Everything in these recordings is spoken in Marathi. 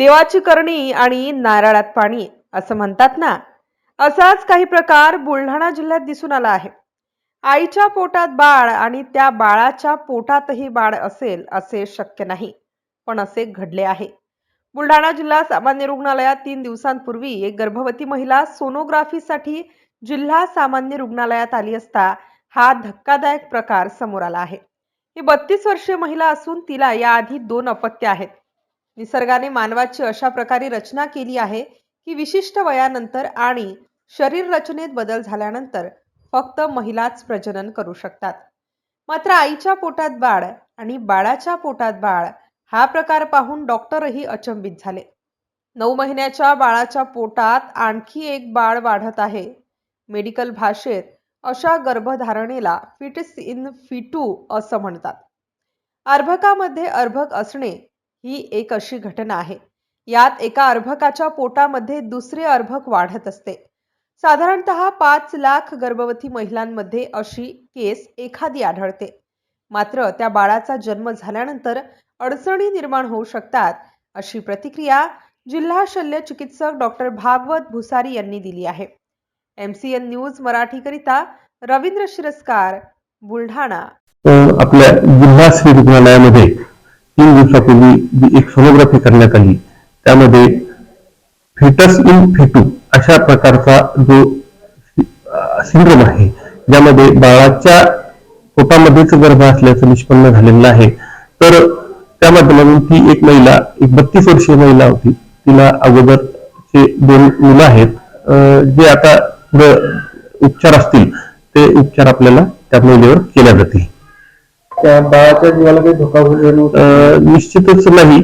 देवाची करणी आणि नारळात पाणी असं म्हणतात ना. असाच काही प्रकार बुलढाणा जिल्ह्यात दिसून आला आहे. आईच्या पोटात बाळ आणि त्या बाळाच्या पोटातही बाळ असेल असे शक्य नाही पण असे घडले आहे. बुलढाणा जिल्हा सामान्य रुग्णालयात तीन दिवसांपूर्वी एक गर्भवती महिला सोनोग्राफीसाठी जिल्हा सामान्य रुग्णालयात आली असता हा धक्कादायक प्रकार समोर आला आहे. ही बत्तीस वर्षीय महिला असून तिला याआधी दोन अपत्य आहेत. निसर्गाने मानवाची अशा प्रकारे रचना केली आहे की विशिष्ट वयानंतर आणि शरीर रचनेत बदल झाल्यानंतर फक्त महिलाच प्रजनन करू शकतात. मात्र आईच्या पोटात बाळ आणि बाळाच्या पोटात बाळ हा प्रकार पाहून डॉक्टरही अचंबित झाले. नऊ महिन्याच्या बाळाच्या पोटात आणखी एक बाळ वाढत आहे. मेडिकल भाषेत अशा गर्भधारणेला फिटस इन फिटू असं म्हणतात. अर्भकामध्ये अर्भक असणे ही एक अशी घटना आहे. यात एका अर्भकाच्या पोटामध्ये दुसरे अर्भक वाढत असते. साधारणतः पाच लाख गर्भवती महिलांमध्ये अशी केस एखादी आढळते. मात्र त्या बाळाचा जन्म झाल्यानंतर अडचणी निर्माण होऊ शकतात अशी प्रतिक्रिया जिल्हा शल्य चिकित्सक डॉक्टर भागवत भुसारी यांनी दिली आहे. एम सी एन न्यूज मराठीकरिता रवींद्र शिरस्कार बुलढाणा. आपल्या जिल्हा श्री रुग्णालयामध्ये तीन दिवसापूर्वी जी एक सोनोग्राफी करण्यात आली त्यामध्ये फेटस इन फेटू अशा प्रकारचा जो सिंड्रोम आहे ज्यामध्ये बाळाच्या पोटामध्येच गर्भ असल्याचं निष्पन्न झालेलं आहे. तर त्या माध्यमातून ती एक महिला एक बत्तीस वर्षीय महिला होती. तिला अगोदरचे दोन मुलं आहेत. जे आता उपचार असतील ते उपचार आपल्याला त्या महिलेवर केल्या जातील. त्या बाळाच्या जीवाला काही धोका होईल निश्चितच नाही.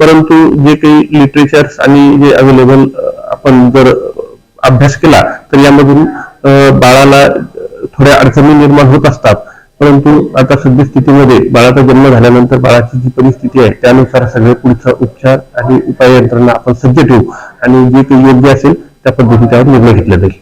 परंतु जे काही लिटरेचर्स आणि जे अवेलेबल आपण जर अभ्यास केला तर यामधून बाळाला थोड्या अडचणी निर्माण होत असतात. परंतु आता सद्यस्थितीमध्ये बाळाचा जन्म झाल्यानंतर बाळाची जी परिस्थिती आहे त्यानुसार सगळे पुढचा उपचार आणि उपाय यंत्रणा आपण सज्ज ठेवू आणि जे काही योग्य असेल त्या पद्धतीने त्यावर निर्णय घेतला जाईल.